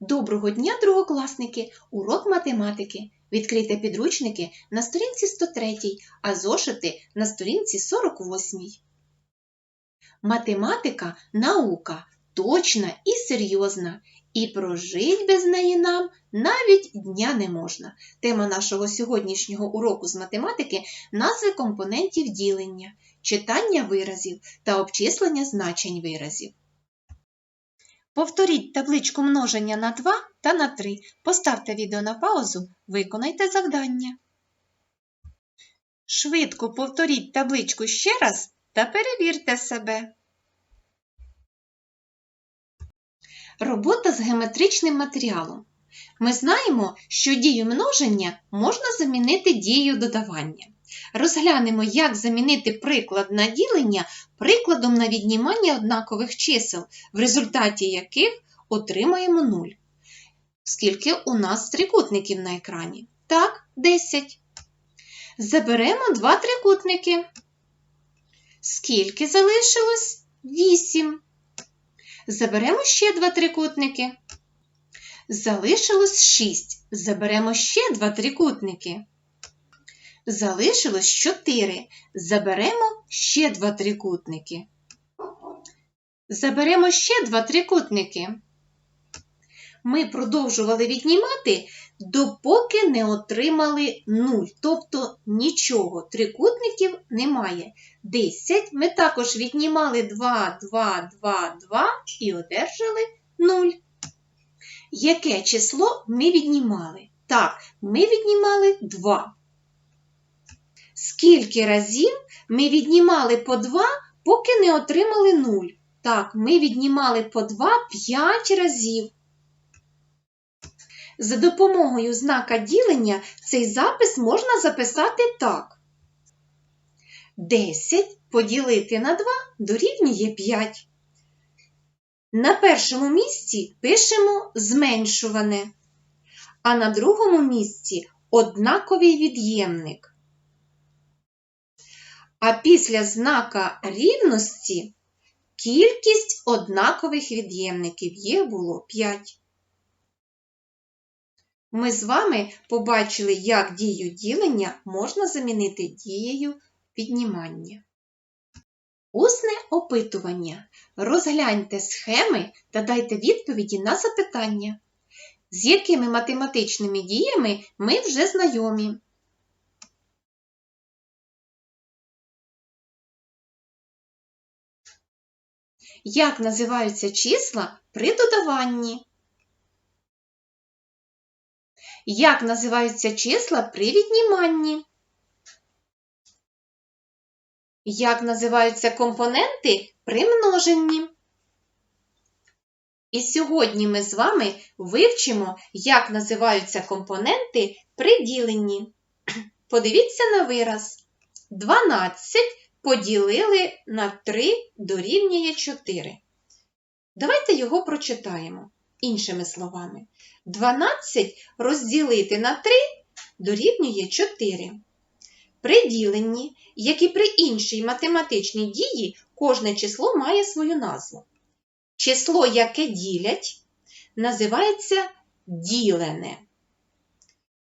Доброго дня, другокласники! Урок математики. Відкрийте підручники на сторінці 103, а зошити на сторінці 48. Математика наука точна і серйозна, і прожить без неї нам навіть дня не можна. Тема нашого сьогоднішнього уроку з математики назви компонентів ділення, читання виразів та обчислення значень виразів. Повторіть табличку множення на 2 та на 3. Поставте відео на паузу, виконайте завдання. Швидко повторіть табличку ще раз та перевірте себе. Робота з геометричним матеріалом. Ми знаємо, що дію множення можна замінити дією додавання. Розглянемо, як замінити приклад на ділення прикладом на віднімання однакових чисел, в результаті яких отримаємо 0. Скільки у нас трикутників на екрані? Так, 10. Заберемо два трикутники. Скільки залишилось? 8. Заберемо ще два трикутники. Залишилось 6. Заберемо ще два трикутники. Залишилось 4. Заберемо ще два трикутники. Заберемо ще два трикутники. Ми продовжували віднімати, допоки не отримали 0. Тобто нічого, трикутників немає. 10 ми також віднімали 2, 2, 2, 2 і одержали 0. Яке число ми віднімали? Так, ми віднімали 2. Скільки разів ми віднімали по 2, поки не отримали 0? Так, ми віднімали по 2 5 разів. За допомогою знака ділення цей запис можна записати так. 10 поділити на 2 дорівнює 5. На першому місці пишемо зменшуване, а на другому місці однаковий від'ємник. А після знака рівності кількість однакових від'ємників їх було 5. Ми з вами побачили, як дію ділення можна замінити дією віднімання. Усне опитування. Розгляньте схеми та дайте відповіді на запитання, з якими математичними діями ми вже знайомі. Як називаються числа при додаванні? Як називаються числа при відніманні? Як називаються компоненти при множенні? І сьогодні ми з вами вивчимо, як називаються компоненти при діленні. Подивіться на вираз. 12 поділили на 3 дорівнює 4. Давайте його прочитаємо іншими словами. 12 розділити на 3 дорівнює 4. При діленні, як і при іншій математичній дії, кожне число має свою назву. Число, яке ділять, називається ділене.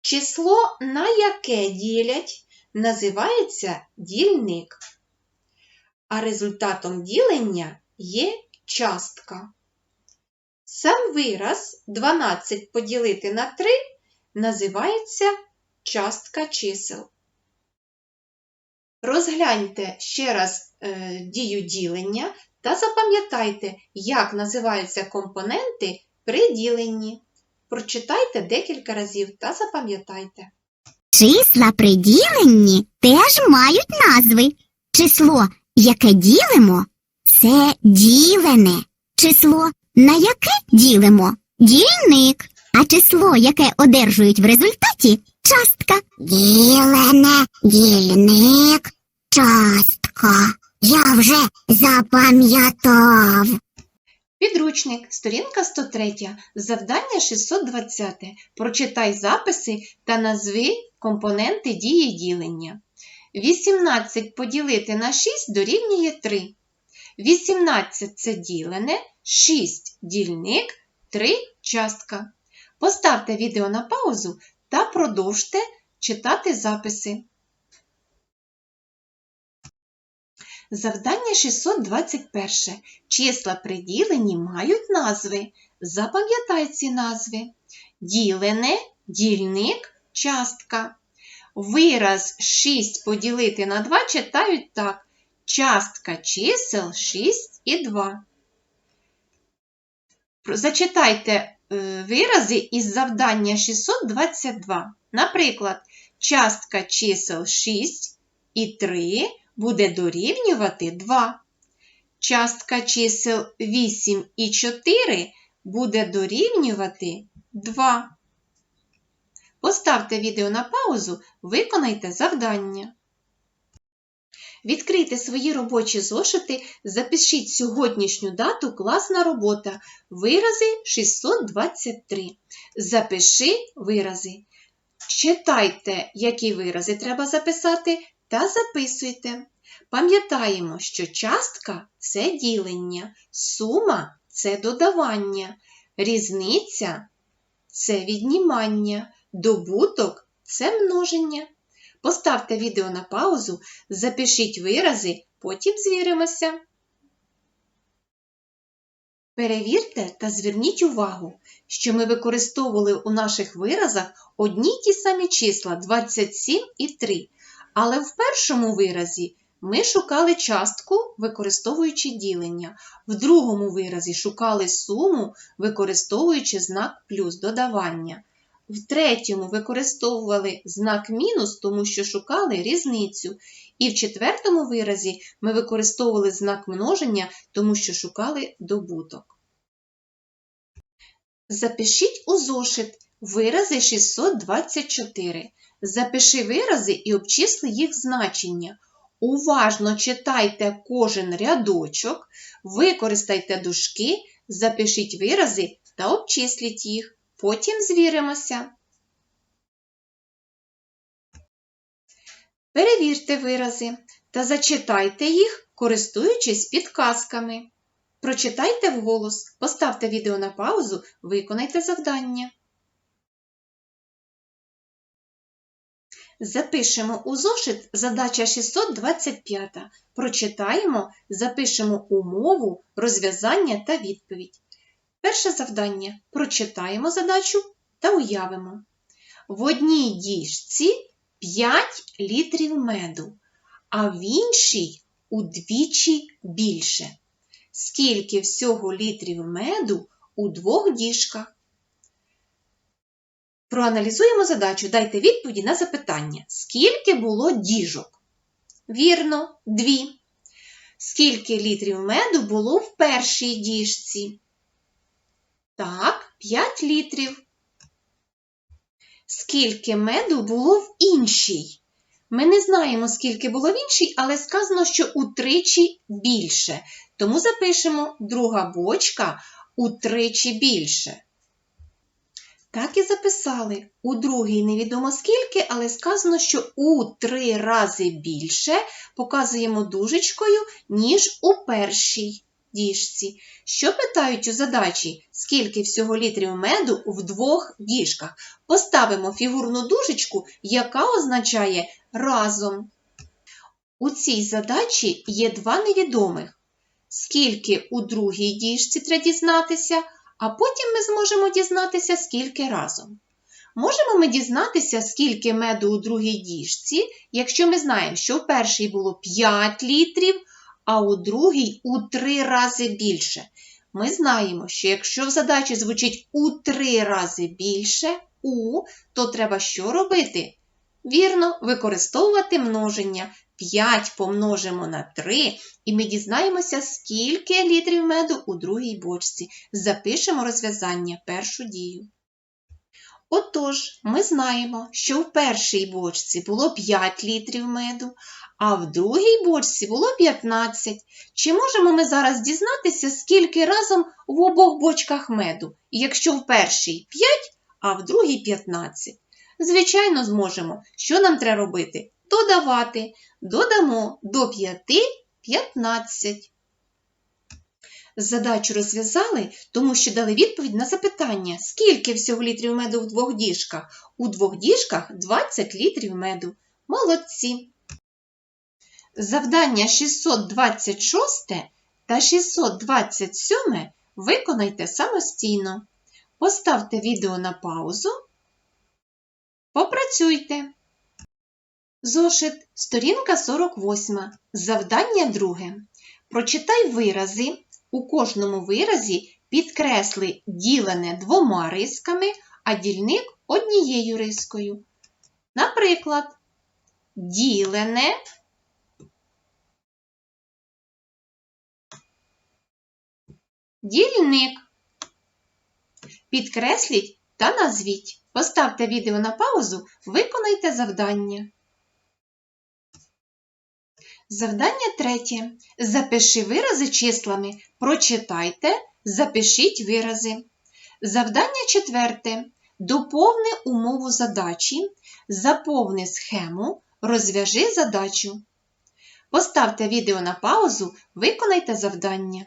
Число, на яке ділять, називається дільник. А результатом ділення є частка. Сам вираз 12 поділити на 3 називається частка чисел. Розгляньте ще раз е, дію ділення та запам'ятайте, як називаються компоненти при діленні. Прочитайте декілька разів та запам'ятайте. Числа при діленні теж мають назви. Число, яке ділимо, це ділене. Число, на яке ділимо дільник. А число, яке одержують в результаті частка. Ділене, дільник, частка. Я вже запам'ятав. Підручник, сторінка 103, завдання 620. Прочитай записи та назви компоненти дії ділення. 18 поділити на 6 дорівнює 3. 18 це ділене, 6 дільник, 3 частка. Поставте відео на паузу та продовжте читати записи. Завдання 621. Числа при діленні мають назви. Запам'ятай ці назви. Ділене, дільник, частка. Вираз 6 поділити на 2 читають так. Частка чисел 6 і 2. Зачитайте е, вирази із завдання 622. Наприклад, частка чисел 6 і 3 буде дорівнювати 2. Частка чисел 8 і 4 буде дорівнювати 2. Поставте відео на паузу, виконайте завдання. Відкрийте свої робочі зошити, запишіть сьогоднішню дату класна робота. Вирази 623. Запиши вирази. Читайте, які вирази треба записати, та записуйте. Пам'ятаємо, що частка це ділення, сума це додавання, різниця це віднімання, добуток це множення. Поставте відео на паузу, запишіть вирази, потім звіримося. Перевірте та зверніть увагу, що ми використовували у наших виразах одні й ті самі числа 27 і 3, але в першому виразі ми шукали частку, використовуючи ділення, в другому виразі шукали суму, використовуючи знак плюс додавання. В третьому використовували знак мінус, тому що шукали різницю. І в четвертому виразі ми використовували знак множення, тому що шукали добуток. Запишіть у зошит вирази 624. Запиши вирази і обчисли їх значення. Уважно читайте кожен рядочок, використайте дужки, запишіть вирази та обчисліть їх. Потім звіримося. Перевірте вирази та зачитайте їх, користуючись підказками. Прочитайте вголос, поставте відео на паузу, виконайте завдання. Запишемо у зошит задача 625. Прочитаємо, запишемо умову, розв'язання та відповідь. Перше завдання. Прочитаємо задачу та уявимо. В одній діжці 5 літрів меду, а в іншій удвічі більше. Скільки всього літрів меду у двох діжках? Проаналізуємо задачу. Дайте відповіді на запитання. Скільки було діжок? Вірно, дві. Скільки літрів меду було в першій діжці? Так, 5 літрів. Скільки меду було в іншій? Ми не знаємо, скільки було в іншій, але сказано, що утричі більше. Тому запишемо друга бочка утричі більше. Так і записали. У другій невідомо скільки, але сказано, що у три рази більше показуємо дужечкою, ніж у першій діжці. Що питають у задачі, скільки всього літрів меду в двох діжках? Поставимо фігурну дужечку, яка означає разом. У цій задачі є два невідомих. Скільки у другій діжці треба дізнатися, а потім ми зможемо дізнатися, скільки разом. Можемо ми дізнатися, скільки меду у другій діжці, якщо ми знаємо, що в першій було 5 літрів, а у другій у 3 рази більше. Ми знаємо, що якщо в задачі звучить у 3 рази більше у, то треба що робити? Вірно, використовувати множення. 5 помножимо на 3, і ми дізнаємося, скільки літрів меду у другій бочці. Запишемо розв'язання першу дію. Отож, ми знаємо, що в першій бочці було 5 літрів меду, а в другій бочці було 15. Чи можемо ми зараз дізнатися, скільки разом в обох бочках меду, якщо в першій 5, а в другій 15? Звичайно, зможемо. Що нам треба робити? Додавати. Додамо до 5 15. Задачу розв'язали, тому що дали відповідь на запитання, скільки всього літрів меду в двох діжках. У двох діжках 20 літрів меду. Молодці! Завдання 626 та 627 виконайте самостійно. Поставте відео на паузу. Попрацюйте. Зошит, сторінка 48. Завдання друге. Прочитай вирази. У кожному виразі підкресли ділене двома рисками, а дільник однією рискою. Наприклад, ділене дільник. Підкресліть та назвіть. Поставте відео на паузу, виконайте завдання. Завдання третє. Запиши вирази числами. Прочитайте, запишіть вирази. Завдання четверте. Доповни умову задачі, заповни схему, розв'яжи задачу. Поставте відео на паузу, виконайте завдання.